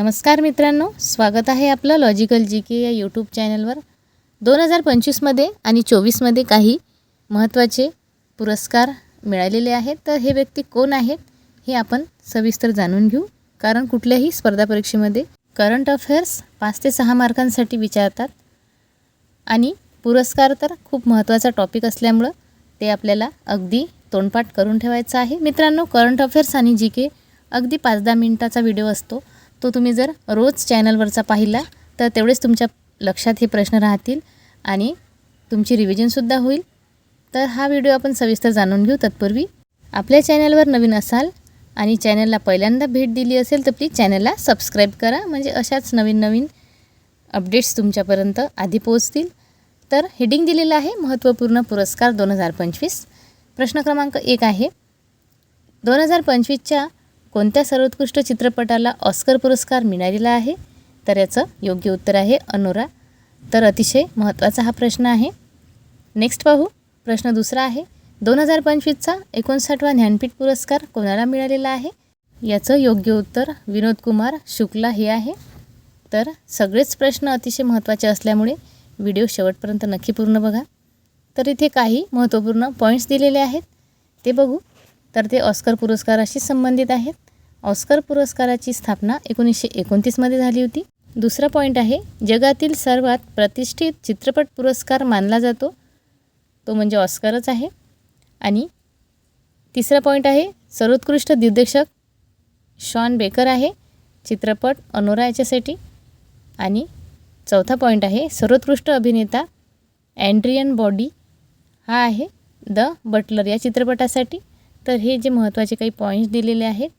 नमस्कार मित्रांनो स्वागत आहे आपलं लॉजिकल जी के या यूट्यूब चॅनलवर दोन हजार पंचवीसमध्ये आणि चोवीसमध्ये काही महत्त्वाचे पुरस्कार मिळालेले आहेत. तर हे व्यक्ती कोण आहेत हे आपण सविस्तर जाणून घेऊ. कारण कुठल्याही स्पर्धा परीक्षेमध्ये करंट अफेअर्स पाच ते सहा मार्कांसाठी विचारतात. आणि पुरस्कार तर खूप महत्त्वाचा टॉपिक असल्यामुळं ते आपल्याला अगदी तोंडपाठ करून ठेवायचं आहे. मित्रांनो करंट अफेअर्स आणि जी के अगदी पाच दहा मिनिटाचा व्हिडिओ असतो. तो तुम्ही जर रोज चॅनलवरचा पाहिला तर तेवढेच तुमच्या लक्षात हे प्रश्न राहतील आणि तुमची रिव्हिजनसुद्धा होईल. तर हा व्हिडिओ आपण सविस्तर जाणून घेऊ तत्पूर्वी. आपल्या चॅनलवर नवीन असाल आणि चॅनलला पहिल्यांदा भेट दिली असेल तर प्लीज चॅनलला सबस्क्राईब करा. म्हणजे अशाच नवीन नवीन अपडेट्स तुमच्यापर्यंत आधी पोहोचतील. तर हेडिंग दिलेलं आहे महत्त्वपूर्ण पुरस्कार दोन हजार पंचवीस. प्रश्न क्रमांक एक आहे दोन हजार पंचवीसच्या कोणत्या सर्वोत्कृष्ट चित्रपटाला ऑस्कर पुरस्कार मिळालेला आहे? तर याचं योग्य उत्तर आहे अनुरा. तर अतिशय महत्त्वाचा हा प्रश्न आहे. नेक्स्ट पाहू. प्रश्न दुसरा आहे. दोन हजार पंचवीसचा एकोणसाठवा ज्ञानपीठ पुरस्कार कोणाला मिळालेला आहे? याचं योग्य उत्तर विनोद कुमार शुक्ला हे आहे. तर सगळेच प्रश्न अतिशय महत्त्वाचे असल्यामुळे व्हिडिओ शेवटपर्यंत नक्की पूर्ण बघा. तर इथे काही महत्त्वपूर्ण पॉईंट्स दिलेले आहेत. ते बघू. तर ते ऑस्कर पुरस्काराशी संबंधित आहेत. ऑस्कर पुरस्काराची स्थापना एकोणीसशे एकोणतीसमध्ये झाली होती. दुसरा पॉईंट आहे जगातील सर्वात प्रतिष्ठित चित्रपट पुरस्कार मानला जातो. तो म्हणजे ऑस्करच आहे. आणि तिसरा पॉईंट आहे सर्वोत्कृष्ट दिग्दर्शक शॉन बेकर आहे. चित्रपट अनोरा याच्यासाठी. आणि चौथा पॉईंट आहे सर्वोत्कृष्ट अभिनेता अँड्रियन बॉडी हा आहे द बटलर या चित्रपटासाठी. तर हे जे महत्त्वाचे काही पॉईंट्स दिलेले आहेत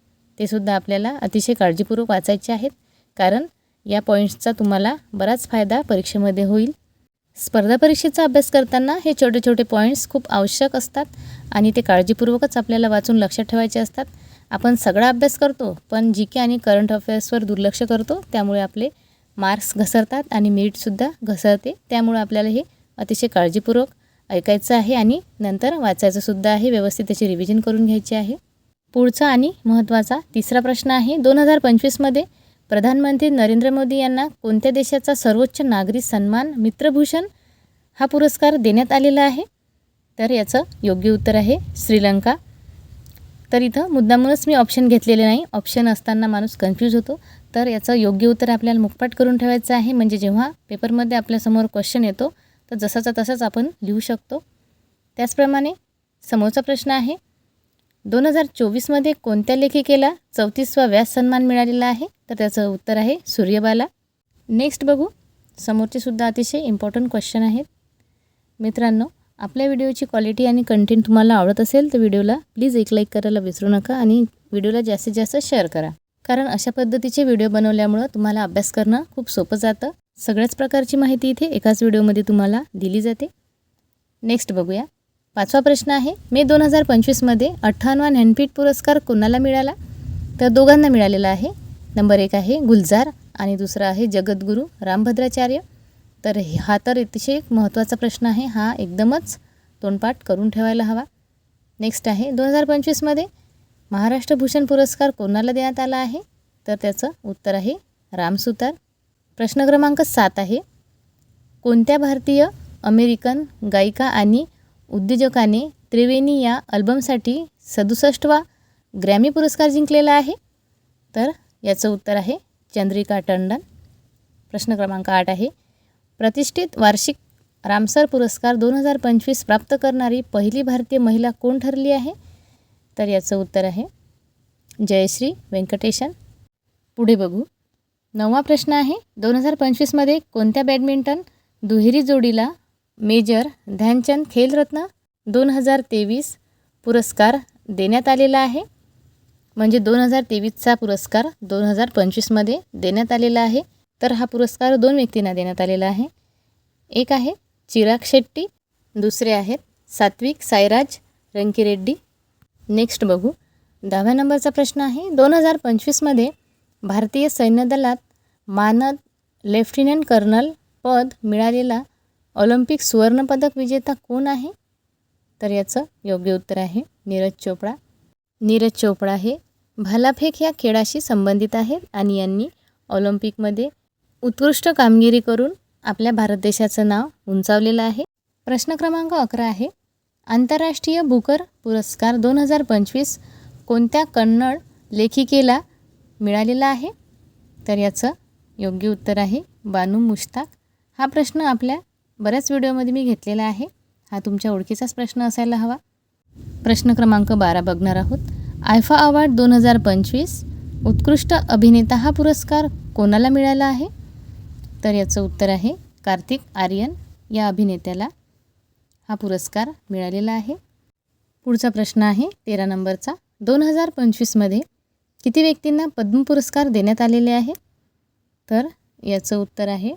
ते सुद्धा आपल्याला अतिशय काळजीपूर्वक वाचायचे आहेत. कारण या पॉईंट्सचा तुम्हाला बराच फायदा परीक्षेमध्ये होईल. स्पर्धा परीक्षेचा अभ्यास करताना हे छोटे छोटे पॉईंट्स खूप आवश्यक असतात आणि ते काळजीपूर्वकच आपल्याला वाचून लक्षात ठेवायचे असतात. आपण सगळा अभ्यास करतो पण जी के आणि करंट अफेअर्सवर दुर्लक्ष करतो त्यामुळे आपले मार्क्स घसरतात आणि मेरिटसुद्धा घसरते. त्यामुळे आपल्याला हे अतिशय काळजीपूर्वक ऐकायचं आहे आणि नंतर वाचायचंसुद्धा आहे. व्यवस्थित त्याची रिव्हिजन करून घ्यायची आहे. पुढचा आणि महत्त्वाचा तिसरा प्रश्न आहे दोन हजार पंचवीसमध्ये प्रधानमंत्री नरेंद्र मोदी यांना कोणत्या देशाचा सर्वोच्च नागरी सन्मान मित्रभूषण हा पुरस्कार देण्यात आलेला आहे? तर याचं योग्य उत्तर आहे श्रीलंका. तर इथं मुद्दामूनच मी ऑप्शन घेतलेले नाही. ऑप्शन असताना माणूस कन्फ्यूज होतो. तर याचं योग्य उत्तर आपल्याला मुखपाट करून ठेवायचं आहे. म्हणजे जेव्हा पेपरमध्ये आपल्यासमोर क्वेश्चन येतो तर जसाचा तसाच आपण लिहू शकतो. त्याचप्रमाणे समोरचा प्रश्न आहे दोन हजार चोवीसमध्ये कोणत्या लेखिकेला चौतीसवा व्यास सन्मान मिळालेला आहे? तर त्याचं उत्तर आहे सूर्यबाला. नेक्स्ट बघू. समोरचेसुद्धा अतिशय इम्पॉर्टंट क्वेश्चन आहेत. मित्रांनो आपल्या व्हिडिओची क्वालिटी आणि कंटेंट तुम्हाला आवडत असेल तर व्हिडिओला प्लीज एक लाईक करायला विसरू नका आणि व्हिडिओला जास्तीत जास्त शेअर करा. कारण अशा पद्धतीचे व्हिडिओ बनवल्यामुळं तुम्हाला अभ्यास करणं खूप सोपं जातं. सगळ्याच प्रकारची माहिती इथे एकाच व्हिडिओमध्ये तुम्हाला दिली जाते. नेक्स्ट बघूया. पाचवा प्रश्न आहे मे दोन हजार पंचवीसमध्ये अठ्ठावन्नवा ज्ञानपीठ पुरस्कार कोणाला मिळाला? तर दोघांना मिळालेला आहे. नंबर एक आहे गुलजार आणि दुसरा आहे जगद्गुरू रामभद्राचार्य. तर हे- हा तर अतिशय महत्त्वाचा प्रश्न आहे हा एकदमच तोंडपाठ करून ठेवायला हवा. नेक्स्ट आहे दोन हजार पंचवीसमध्ये महाराष्ट्र भूषण पुरस्कार कोणाला देण्यात आला आहे? तर त्याचं उत्तर आहे रामसुतार प्रश्न क्रमांक सात आहे कोणत्या भारतीय अमेरिकन गायिका आणि उद्योजकाने त्रिवेणी या अल्बमसाठी सदुसष्टवा ग्रॅमी पुरस्कार जिंकलेला आहे. तर याचं उत्तर आहे चंद्रिका टंडन. प्रश्न क्रमांक आठ आहे. प्रतिष्ठित वार्षिक रामसर पुरस्कार दोन हजार पंचवीस प्राप्त करणारी पहिली भारतीय महिला कोण ठरली आहे? तर याचं उत्तर आहे जयश्री व्यंकटेशन पुढे बघू. नववा प्रश्न आहे दोन हजार पंचवीसमध्ये कोणत्या बॅडमिंटन दुहेरी जोडीला मेजर ध्यानचंद खेलरत्न दोन हजार तेवीस पुरस्कार देण्यात आलेला आहे. म्हणजे दोन हजार तेवीसचा पुरस्कार दोन हजार पंचवीसमध्ये देण्यात आलेला आहे. तर हा पुरस्कार दोन व्यक्तींना देण्यात आलेला आहे. एक आहे चिराग शेट्टी दुसरे आहेत सात्विक साईराज रंकीरेड्डी. नेक्स्ट बघू. दहाव्या नंबरचा प्रश्न आहे. दोन हजार पंचवीसमध्ये भारतीय सैन्य दलात मानद लेफ्टनंट कर्नल पद मिळालेला ऑलिम्पिक सुवर्णपदक विजेता कोण आहे? तर याचं योग्य उत्तर आहे नीरज चोपडा. नीरज चोपडा हे भालाफेक ह्या खेळाशी संबंधित आहेत आणि यांनी ऑलिम्पिकमध्ये उत्कृष्ट कामगिरी करून आपल्या भारत देशाचं नाव उंचावलेलं आहे. प्रश्न क्रमांक अकरा आहे आंतरराष्ट्रीय बुकर पुरस्कार दोन हजार पंचवीस कोणत्या कन्नड लेखिकेला मिळालेला आहे? तर याचं योग्य उत्तर आहे बानू मुश्ताक. हा प्रश्न आपल्या बऱ्याच व्हिडिओमध्ये मी घेतलेला आहे. हा तुमच्या ओळखीचाच प्रश्न असायला हवा. प्रश्न क्रमांक बारा बघणार आहोत. आयफा अवॉर्ड दोन हजार पंचवीस उत्कृष्ट अभिनेता हा पुरस्कार कोणाला मिळाला आहे? तर याचं उत्तर आहे कार्तिक आर्यन या अभिनेत्याला हा पुरस्कार मिळालेला आहे. पुढचा प्रश्न आहे तेरा नंबरचा. दोन हजार पंचवीसमध्ये किती व्यक्तींना पद्म पुरस्कार देण्यात आलेले आहे? तर याचं उत्तर आहे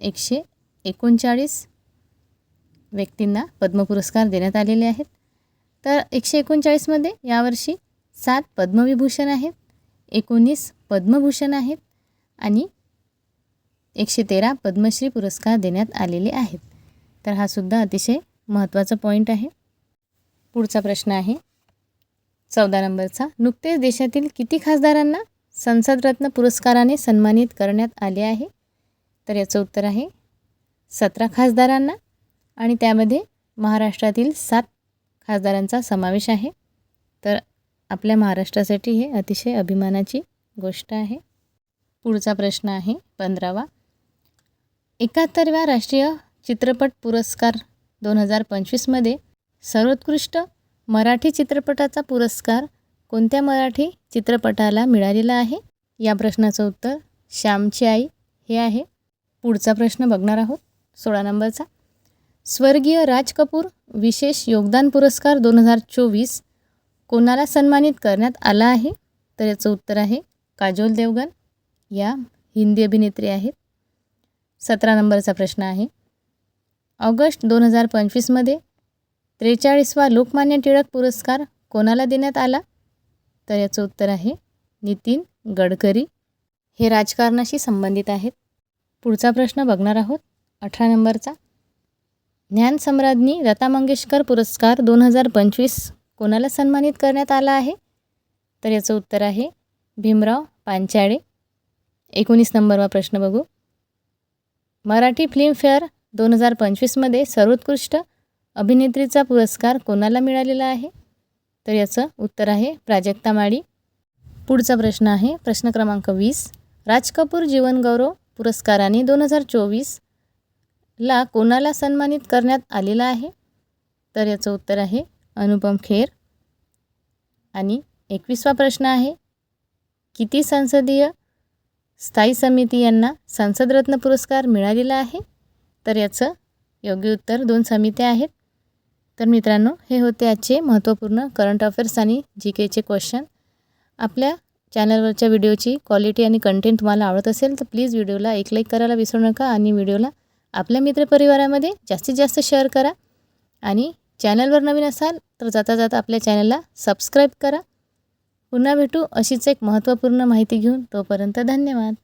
एकशे एकोणचाळीस व्यक्तींना पद्म पुरस्कार देण्यात आलेले आहेत. तर एकशे एकोणचाळीसमध्ये यावर्षी सात पद्मविभूषण आहेत एकोणीस पद्मभूषण आहेत आणि एकशे तेरा पद्मश्री पुरस्कार देण्यात आलेले आहेत. तर हा सुद्धा अतिशय महत्त्वाचा पॉईंट आहे. पुढचा प्रश्न आहे. चौदा नंबरचा नुकतेच देशातील किती खासदारांना संसदरत्न पुरस्काराने सन्मानित करण्यात आले आहे? तर याचं उत्तर आहे सतरा खासदारांना आणि त्यामध्ये महाराष्ट्रातील सात खासदारांचा समावेश आहे. तर आपल्या महाराष्ट्रासाठी हे अतिशय अभिमानाची गोष्ट आहे. पुढचा प्रश्न आहे पंधरावा. एकाहत्तरव्या राष्ट्रीय चित्रपट पुरस्कार दोन हजार पंचवीसमध्ये सर्वोत्कृष्ट मराठी चित्रपटाचा पुरस्कार कोणत्या मराठी चित्रपटाला मिळालेला आहे? या प्रश्नाचं उत्तर श्यामची आई हे आहे. पुढचा प्रश्न बघणार आहोत. सोळा नंबरचा. स्वर्गीय राज कपूर विशेष योगदान पुरस्कार दोन हजार चोवीस कोणाला सन्मानित करण्यात आला आहे? तर याचं उत्तर आहे काजोल देवगन या हिंदी अभिनेत्री आहेत. सतरा नंबरचा प्रश्न आहे. ऑगस्ट दोन हजार पंचवीसमध्ये त्रेचाळीसवा लोकमान्य टिळक पुरस्कार कोणाला देण्यात आला? तर याचं उत्तर आहे नितीन गडकरी. हे राजकारणाशी संबंधित आहेत. पुढचा प्रश्न बघणार आहोत. अठरा नंबरचा. ज्ञानसम्राज्ञी लता मंगेशकर पुरस्कार दोन हजार पंचवीस कोणाला सन्मानित करण्यात आला आहे? तर याचं उत्तर आहे भीमराव पांचाळे. एकोणीस नंबरवा प्रश्न बघू. मराठी फिल्मफेअर दोन हजार पंचवीसमध्ये सर्वोत्कृष्ट अभिनेत्रीचा पुरस्कार कोणाला मिळालेला आहे? तर याचं उत्तर आहे प्राजक्ता माळी. पुढचा प्रश्न आहे प्रश्न क्रमांक वीस. राज कपूर जीवनगौरव पुरस्काराने दोन हजार चोवीस ला कोणाला सन्मानित करण्यात आलेला आहे? तर याचं उत्तर आहे अनुपम खेर. आणि एकवीसवा प्रश्न आहे किती संसदीय स्थायी समिती यांना संसदरत्न पुरस्कार मिळालेला आहे? तर याचं योग्य उत्तर दोन समित्या आहेत. तर मित्रांनो हे होते आजचे महत्त्वपूर्ण करंट अफेअर्स आणि जी केचे क्वेश्चन आपल्या चॅनलवरच्या व्हिडिओची क्वालिटी आणि कंटेंट तुम्हाला आवडत असेल तर प्लीज व्हिडिओला एक लाईक करायला विसरू नका आणि व्हिडिओला आपल्या मित्रपरिवारामध्ये जास्तीत जास्त शेअर करा आणि चॅनलवर नवीन असाल तर जाता जाता आपल्या चॅनलला सबस्क्राईब करा. पुन्हा भेटू अशीच एक महत्त्वपूर्ण माहिती घेऊन तोपर्यंत धन्यवाद.